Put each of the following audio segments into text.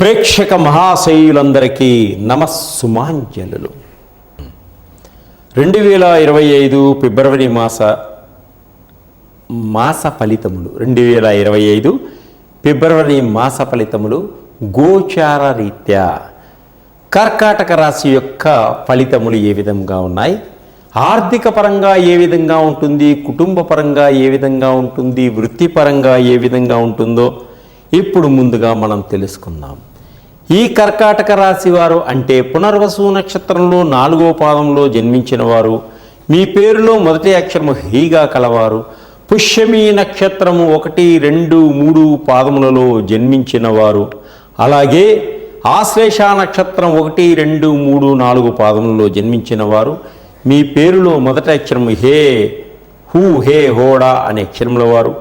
ప్రేక్షక మహాశయులందరికీ నమస్సుమాంజనులు. రెండు వేల ఇరవై ఐదు ఫిబ్రవరి మాస మాస ఫలితములు. రెండు వేల ఇరవై ఐదు ఫిబ్రవరి మాస ఫలితములు గోచార రీత్యా. కర్కాటక రాశి యొక్క ఫలితములు ఏ విధంగా ఉన్నాయి? ఆర్థిక పరంగా ఏ విధంగా ఉంటుంది? కుటుంబ పరంగా ఏ విధంగా ఉంటుంది? వృత్తిపరంగా ఏ విధంగా ఉంటుందో ఇప్పుడు ముందుగా మనం తెలుసుకుందాం. ఈ కర్కాటక రాశి వారు అంటే పునర్వసు నక్షత్రంలో నాలుగో పాదంలో జన్మించిన వారు మీ పేరులో మొదటి అక్షరము హీగా కలవారు. పుష్యమి నక్షత్రము ఒకటి రెండు మూడు పాదములలో జన్మించిన వారు అలాగే ఆశ్లేష నక్షత్రం ఒకటి రెండు మూడు నాలుగు పాదములలో జన్మించిన వారు మీ పేరులో మొదటి అక్షరము హే హూ హే హోడా అనే అక్షరముల వారు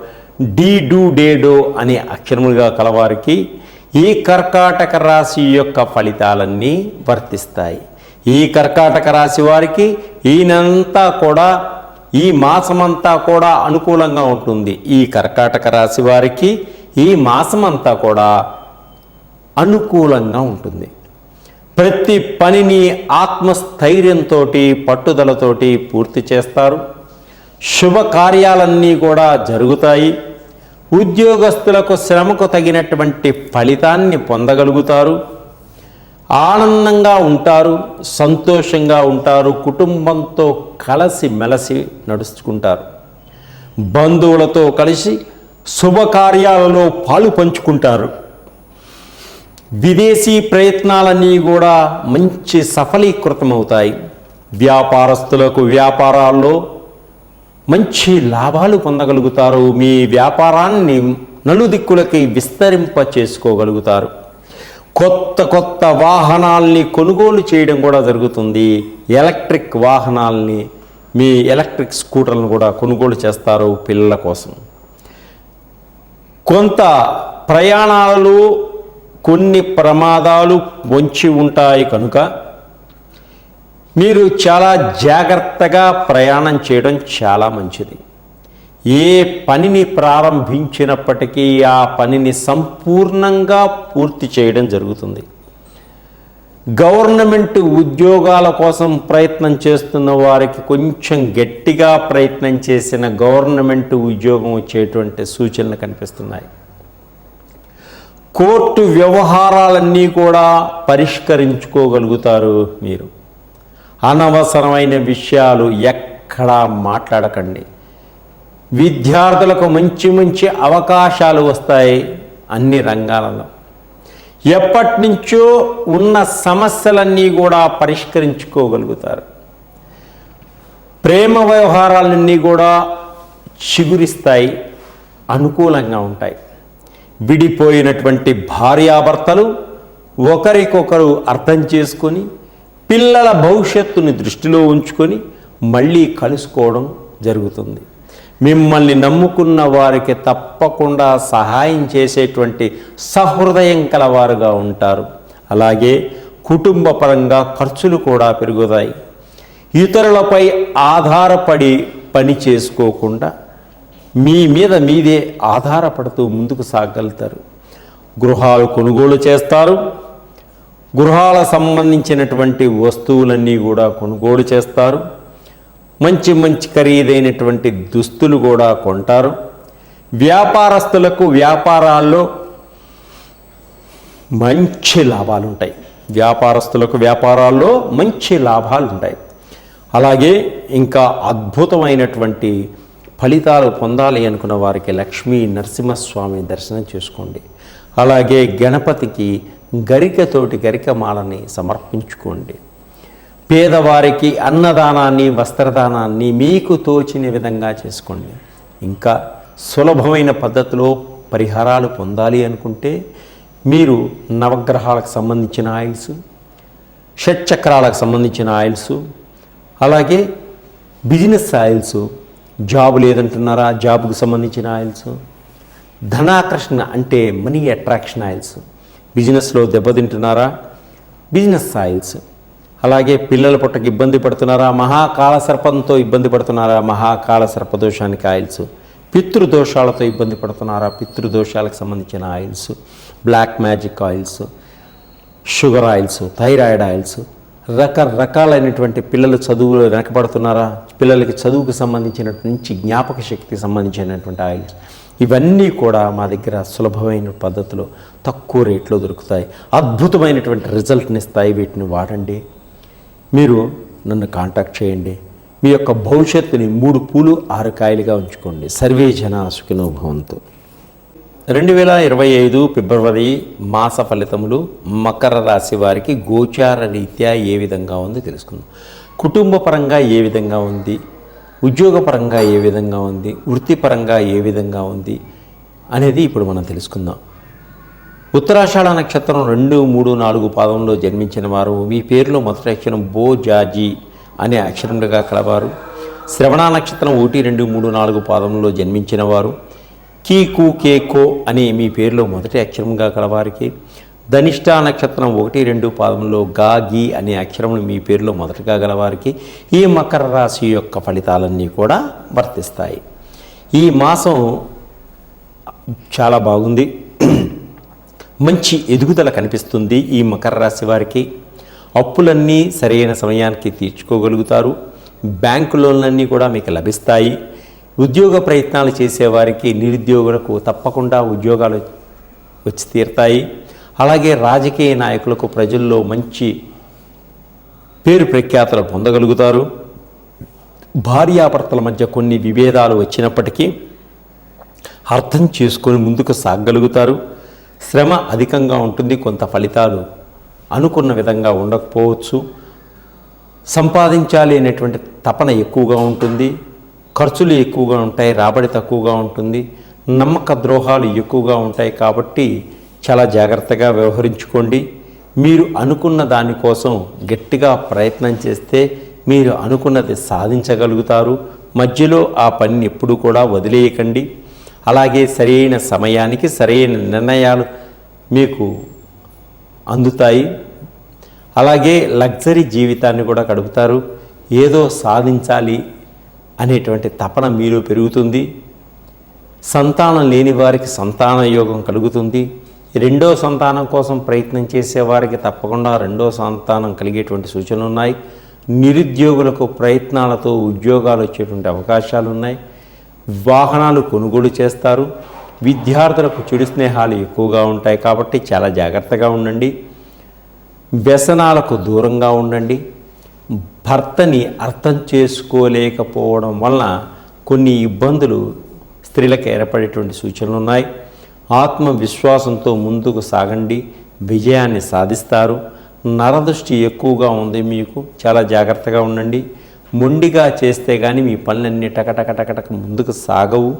డీ డూ డే డో అనే అక్షరములుగా కలవారికి ఈ కర్కాటక రాశి యొక్క ఫలితాలన్నీ వర్తిస్తాయి. ఈ కర్కాటక రాశి వారికి ఈయనంతా కూడా ఈ మాసమంతా కూడా అనుకూలంగా ఉంటుంది. ఈ కర్కాటక రాశి వారికి ఈ మాసమంతా కూడా అనుకూలంగా ఉంటుంది. ప్రతి పనిని ఆత్మస్థైర్యంతో పట్టుదలతోటి పూర్తి చేస్తారు. శుభకార్యాలన్నీ కూడా జరుగుతాయి. ఉద్యోగస్తులకు శ్రమకు తగినటువంటి ఫలితాన్ని పొందగలుగుతారు. ఆనందంగా ఉంటారు సంతోషంగా ఉంటారు కుటుంబంతో కలిసి మెలసి నడుచుకుంటారు. బంధువులతో కలిసి శుభకార్యాలలో పాలు పంచుకుంటారు. విదేశీ ప్రయత్నాలన్నీ కూడా మంచి సఫలీకృతమవుతాయి. వ్యాపారస్తులకు వ్యాపారాల్లో మంచి లాభాలు పొందగలుగుతారు. మీ వ్యాపారాన్ని నలుదిక్కులకి విస్తరింప చేసుకోగలుగుతారు కొత్త కొత్త వాహనాల్ని కొనుగోలు చేయడం కూడా జరుగుతుంది. ఎలక్ట్రిక్ వాహనాల్ని మీ ఎలక్ట్రిక్ స్కూటర్లను కూడా కొనుగోలు చేస్తారు పిల్లల కోసం. కొంత ప్రయాణాలు కొన్ని ప్రమాదాలు వంచి ఉంటాయి కనుక మీరు చాలా జాగ్రత్తగా ప్రయాణం చేయడం చాలా మంచిది. ఏ పనిని ప్రారంభించినప్పటికీ ఆ పనిని సంపూర్ణంగా పూర్తి చేయడం జరుగుతుంది. గవర్నమెంట్ ఉద్యోగాల కోసం ప్రయత్నం చేస్తున్న వారికి కొంచెం గట్టిగా ప్రయత్నం చేసిన గవర్నమెంట్ ఉద్యోగం వచ్చేటువంటి సూచనలు కనిపిస్తున్నాయి. కోర్టు వ్యవహారాలన్నీ కూడా పరిష్కరించుకోగలుగుతారు మీరు. అనవసరమైన విషయాలు ఎక్కడా మాట్లాడకండి. విద్యార్థులకు మంచి మంచి అవకాశాలు వస్తాయి అన్ని రంగాలలో. ఎప్పటి నుంచో ఉన్న సమస్యలన్నీ కూడా పరిష్కరించుకోగలుగుతారు. ప్రేమ వ్యవహారాలన్నీ కూడా చిగురిస్తాయి అనుకూలంగా ఉంటాయి. విడిపోయినటువంటి భార్యాభర్తలు ఒకరికొకరు అర్థం చేసుకొని పిల్లల భవిష్యత్తుని దృష్టిలో ఉంచుకొని మళ్ళీ కలుసుకోవడం జరుగుతుంది. మిమ్మల్ని నమ్ముకున్న వారికి తప్పకుండా సహాయం చేసేటువంటి సహృదయం కలవారుగా ఉంటారు. అలాగే కుటుంబ పరంగా ఖర్చులు కూడా పెరుగుతాయి. ఇతరులపై ఆధారపడి పని చేసుకోకుండా మీ మీద మీదే ఆధారపడుతూ ముందుకు సాగలుగుతారు. గృహాలు కొనుగోలు చేస్తారు. గృహాల సంబంధించినటువంటి వస్తువులన్నీ కూడా కొనుగోలు చేస్తారు. మంచి మంచి ఖరీదైనటువంటి దుస్తులు కూడా కొంటారు. వ్యాపారస్తులకు వ్యాపారాల్లో మంచి లాభాలు ఉంటాయి వ్యాపారస్తులకు వ్యాపారాల్లో మంచి లాభాలు ఉంటాయి అలాగే ఇంకా అద్భుతమైనటువంటి ఫలితాలు పొందాలి అనుకున్న వారికి లక్ష్మీ నరసింహస్వామి దర్శనం చేసుకోండి. అలాగే గణపతికి గరికతోటి గరికమాలని సమర్పించుకోండి. పేదవారికి అన్నదానాన్ని వస్త్రదానాన్ని మీకు తోచిన విధంగా చేసుకోండి. ఇంకా సులభమైన పద్ధతిలో పరిహారాలు పొందాలి అనుకుంటే మీరు నవగ్రహాలకు సంబంధించిన ఆయిల్స్ షట్చక్రాలకు సంబంధించిన ఆయిల్స్ అలాగే బిజినెస్ ఆయిల్స్ జాబ్ లేదంటున్నారా జాబ్కు సంబంధించిన ఆయిల్స్ ధనాకర్షణ అంటే మనీ అట్రాక్షన్ ఆయిల్స్ బిజినెస్లో దెబ్బతింటున్నారా? బిజినెస్ ఆయిల్స్ అలాగే పిల్లల పుట్టకి ఇబ్బంది పడుతున్నారా? మహాకాల సర్పంతో ఇబ్బంది పడుతున్నారా? మహాకాల సర్పదోషానికి ఆయిల్స్. పితృదోషాలతో ఇబ్బంది పడుతున్నారా? పితృదోషాలకు సంబంధించిన oils. Black magic oils. Sugar oils. Thyroid oils. రకరకాలైనటువంటి పిల్లలు చదువులు వెనకబడుతున్నారా? పిల్లలకి చదువుకు సంబంధించినటువంటి జ్ఞాపక శక్తికి సంబంధించినటువంటి ఆయిల్స్. ఇవన్నీ కూడా మా దగ్గర సులభమైన పద్ధతిలో తక్కువ రేట్లో దొరుకుతాయి. అద్భుతమైనటువంటి రిజల్ట్ని ఇస్తాయి వీటిని వాడండి. మీరు నన్ను కాంటాక్ట్ చేయండి. మీ యొక్క భవిష్యత్తుని మూడు పూలు ఆరు కాయలుగా ఉంచుకోండి. సర్వే జన సుఖినో భవంతు. రెండు వేల ఇరవై ఐదు ఫిబ్రవరి మాస ఫలితములు మకర రాశి వారికి గోచార రీత్యా ఏ విధంగా ఉందో తెలుసుకుందాం. కుటుంబ పరంగా ఏ విధంగా ఉంది? ఉద్యోగపరంగా ఏ విధంగా ఉంది వృత్తిపరంగా ఏ విధంగా ఉంది అనేది ఇప్పుడు మనం తెలుసుకుందాం. ఉత్తరాషాఢ నక్షత్రం రెండు మూడు నాలుగు పాదంలో జన్మించిన వారు. మీ పేరులో మొదటి అక్షరం బో జాజీ అనే అక్షరములుగా కలవారు. శ్రవణ నక్షత్రం ఒకటి రెండు మూడు నాలుగు పాదంలో జన్మించిన వారు. కీ కూ కే కో అనే మీ పేరులో మొదటి అక్షరంగా కలవారికి. ధనిష్ట నక్షత్రం ఒకటి రెండు పాదంలో గా గీ అనే అక్షరములు మీ పేరులో మొదటగా గలవారికి ఈ మకర రాశి యొక్క ఫలితాలన్నీ కూడా వర్తిస్తాయి. ఈ మాసం చాలా బాగుంది. మంచి ఎదుగుదల కనిపిస్తుంది ఈ మకర రాశి వారికి. అప్పులన్నీ సరైన సమయానికి తీర్చుకోగలుగుతారు. బ్యాంకు లోన్లన్నీ కూడా మీకు లభిస్తాయి. ఉద్యోగ ప్రయత్నాలు చేసేవారికి నిరుద్యోగులకు తప్పకుండా ఉద్యోగాలు వచ్చి తీరుతాయి. అలాగే రాజకీయ నాయకులకు ప్రజల్లో మంచి పేరు ప్రఖ్యాతలు పొందగలుగుతారు. భార్యాభర్తల మధ్య కొన్ని విభేదాలు వచ్చినప్పటికీ అర్థం చేసుకొని ముందుకు సాగగలుగుతారు. శ్రమ అధికంగా ఉంటుంది కొంత ఫలితాలు అనుకున్న విధంగా ఉండకపోవచ్చు. సంపాదించాలి అనేటువంటి తపన ఎక్కువగా ఉంటుంది. ఖర్చులు ఎక్కువగా ఉంటాయి రాబడి తక్కువగా ఉంటుంది. నమ్మక ద్రోహాలు ఎక్కువగా ఉంటాయి కాబట్టి చాలా జాగ్రత్తగా వ్యవహరించుకోండి. మీరు అనుకున్న దానికోసం గట్టిగా ప్రయత్నం చేస్తే మీరు అనుకున్నది సాధించగలుగుతారు. మధ్యలో ఆ పనిని ఎప్పుడు కూడా వదిలేయకండి. అలాగే సరైన సమయానికి సరైన నిర్ణయాలు మీకు అందుతాయి. అలాగే లగ్జరీ జీవితాన్ని కూడా గడుపుతారు. ఏదో సాధించాలి అనేటువంటి తపన మీలో పెరుగుతుంది. సంతానం లేని వారికి సంతాన యోగం కలుగుతుంది. రెండో సంతానం కోసం ప్రయత్నం చేసేవారికి తప్పకుండా రెండో సంతానం కలిగేటువంటి సూచనలు ఉన్నాయి. నిరుద్యోగులకు ప్రయత్నాలతో ఉద్యోగాలు వచ్చేటువంటి అవకాశాలు ఉన్నాయి. వాహనాలు కొనుగోలు చేస్తారు. విద్యార్థులకు చెడు స్నేహాలు ఎక్కువగా ఉంటాయి కాబట్టి చాలా జాగ్రత్తగా ఉండండి. వ్యసనాలకు దూరంగా ఉండండి. భర్తని అర్థం చేసుకోలేకపోవడం వలన కొన్ని ఇబ్బందులు స్త్రీలకు ఏర్పడేటువంటి సూచనలు ఉన్నాయి. ఆత్మవిశ్వాసంతో ముందుకు సాగండి. విజయాన్ని సాధిస్తారు. నరదృష్టి ఎక్కువగా ఉంది మీకు. చాలా జాగ్రత్తగా ఉండండి. మొండిగా చేస్తే కానీ మీ పనులన్నీ టకటక టకటక ముందుకు సాగవు.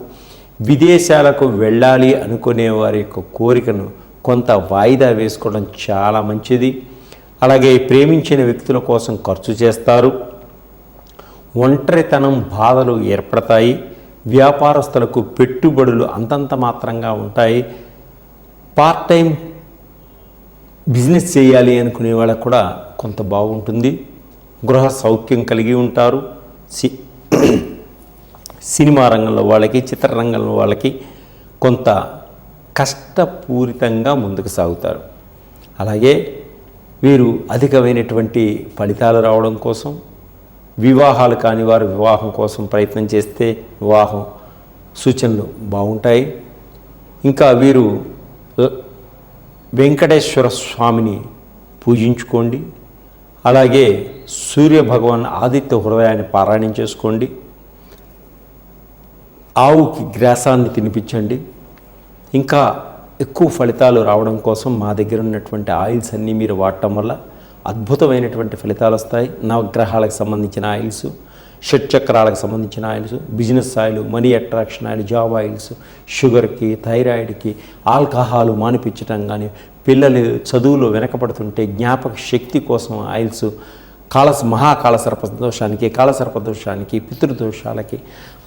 విదేశాలకు వెళ్ళాలి అనుకునే వారి యొక్క కోరికను కొంత వాయిదా వేసుకోవడం చాలా మంచిది. అలాగే ప్రేమించిన వ్యక్తుల కోసం ఖర్చు చేస్తారు. ఒంటరితనం బాధలు ఏర్పడతాయి. వ్యాపారస్తులకు పెట్టుబడులు అంతంత మాత్రంగా ఉంటాయి. పార్ట్ టైం బిజినెస్ చేయాలి అనుకునే వాళ్ళకు కూడా కొంత బాగుంటుంది. గృహ సౌఖ్యం కలిగి ఉంటారు. సి సినిమా రంగంలో వాళ్ళకి చిత్రరంగంలో వాళ్ళకి కొంత కష్టపూరితంగా ముందుకు సాగుతారు. అలాగే వీరు అధికమైనటువంటి ఫలితాలు రావడం కోసం వివాహాలు కాని వారు వివాహం కోసం ప్రయత్నం చేస్తే వివాహం సూచనలు బాగుంటాయి. ఇంకా వీరు వెంకటేశ్వర స్వామిని పూజించుకోండి. అలాగే సూర్య భగవాన్ ఆదిత్య హృదయాన్ని పారాయణం చేసుకోండి. ఆవుకి గ్రాసాన్ని తినిపించండి. ఇంకా ఎక్కువ ఫలితాలు రావడం కోసం మా దగ్గర ఉన్నటువంటి ఆయిల్స్ అన్నీ మీరు వాడటం వల్ల అద్భుతమైనటువంటి ఫలితాలు వస్తాయి. నవగ్రహాలకు సంబంధించిన ఆయిల్స్ షట్చక్రాలకు సంబంధించిన oils business oil money attraction oil job oils షుగర్కి థైరాయిడ్కి ఆల్కహాల్ మానిపించడం కానీ పిల్లలు చదువులో వెనకబడుతుంటే జ్ఞాపక శక్తి కోసం ఆయిల్స్ కాళస మహాకాలసర్ప దోషానికి కాలసర్ప దోషానికి పితృదోషాలకి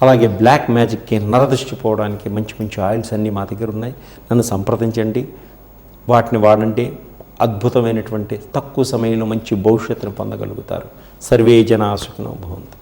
అలాగే బ్లాక్ మ్యాజిక్కి నరదృష్టి పోవడానికి మంచి మంచి ఆయిల్స్ అన్నీ మా దగ్గర ఉన్నాయి. నన్ను సంప్రదించండి. వాటిని వాడండి. అద్భుతమైనటువంటి తక్కువ సమయంలో మంచి భవిష్యత్తును పొందగలుగుతారు. సర్వే జనా భవంతు.